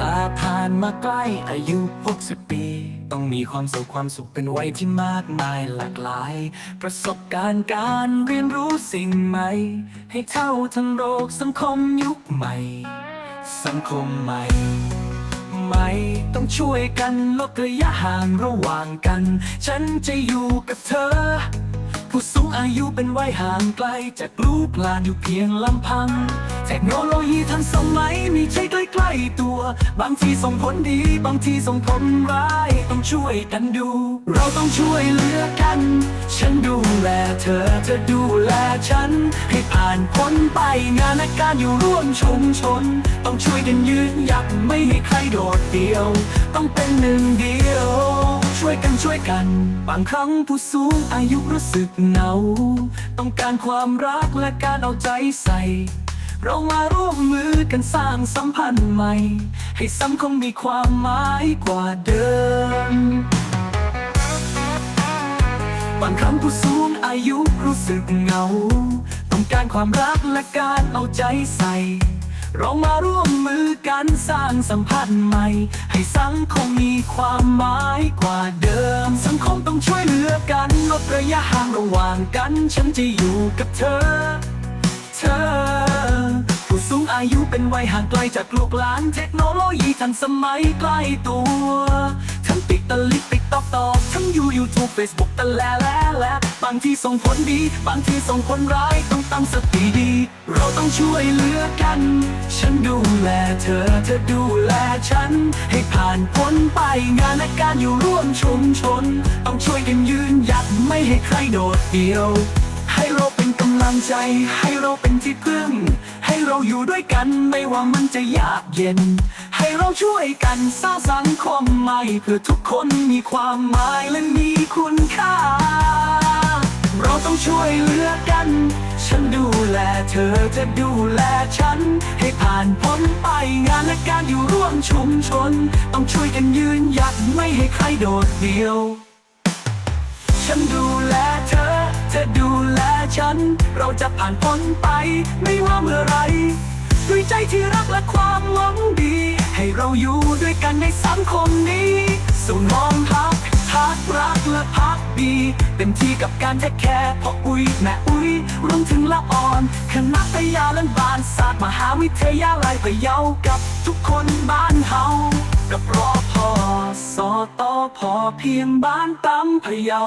ลาผ่านมาใกล้อายุ60ปี ต้องมีความสุขความสุขเป็นวัยที่มากมายหลากหลาย ประสบการณ์การเรียนรู้สิ่งใหม่ ให้เท่าทั้งโลกสังคมยุคใหม่ สังคมใหม่ไม่ต้องช่วยกันลดระยะห่างระหว่างกัน ฉันจะอยู่กับเธอ ผู้สูงอายุเป็นวัยห่างไกลจากลูกหลานอยู่เพียงลำพัง เทคโนโลยีทันสมัยมีใช้ใกล้ๆตัว บางทีส่งผลดี บางทีส่งผลร้าย ต้องช่วยกันดู เราต้องช่วยเหลือกัน ฉันดูแลเธอเธอดูแลฉัน ให้ผ่านพ้นไปงานและการอยู่ร่วมชุมชน ต้องช่วยกันยืนหยัดไม่ให้ใครโดดเดี่ยว ต้องเป็นหนึ่งเดียว ช่วยกันช่วยกัน บางครั้งผู้สูงอายุรู้สึกเหงา ต้องการความรักและการเอาใจใส่ เรามาร่วมมือกันสร้างสัมพันธ์ใหม่ ให้สังคมมีความหมายกว่าเดิมบางครั้งผู้สูงอายุรู้สึกเหงา ต้องการความรักและการเอาใจใส่ เรามาร่วมมือกันสร้างสัมพันธ์ใหม่ ให้สังคมมีความหมายกว่าเดิม สังคมต้องช่วยเหลือกันลดระยะห่างระหว่างกัน ฉันจะอยู่กับเธอ อายุเป็นวัยห่างไกลจากลูกหลานเทคโนโลยีทันสมัยใกล้ตัว ทั้งติ๊กตะลิกติ๊กตอกตอกทั้งยูยูทูบเฟซบุ๊กตะแลแลแลบางทีส่งผลดี บางทีส่งผลร้ายต้องตั้งสติดี เราต้องช่วยเหลือกัน ฉันดูแลเธอเธอดูแลฉัน ให้ผ่านพ้นไปงานและการอยู่ร่วมชุมชน ต้องช่วยกันยืนหยัดไม่ให้ใครโดดเดี่ยวำลังใจให้เราเป็นที่พึ่ง ให้เราอยู่ด้วยกันไม่ว่ามันจะยากเย็น ให้เราช่วยกันสร้างสังคมใหม่เพื่อทุกคนมีความหมายและมีคุณค่า เราต้องช่วยเหลือกัน ฉันดูแลเธอเธอดูแลฉัน ให้ผ่านพ้นไปงานและการอยู่ร่วมชุมชน ต้องช่วยกันยืนหยัดไม่ให้ใครโดดเดี่ยว ฉันดูแลเธอ เธอดูแลฉัน เราจะผ่านพ้นไป ไม่ว่าเมื่อไร ด้วยใจที่รักและความหวังดี ให้เราอยู่ด้วยกันในสังคมนี้สู่มองพักพักรักและพักดีเต็มที่กับการแทคแคร์พ่ออุ้ยแม่อุ้ยรวมถึงละอ่อนคณะพยาและบานศาสตร์มหาวิทยาลัยพะเยากับทุกคนบ้านเฮากับรอพอสอตอพอเพียงบ้านตำพะเยา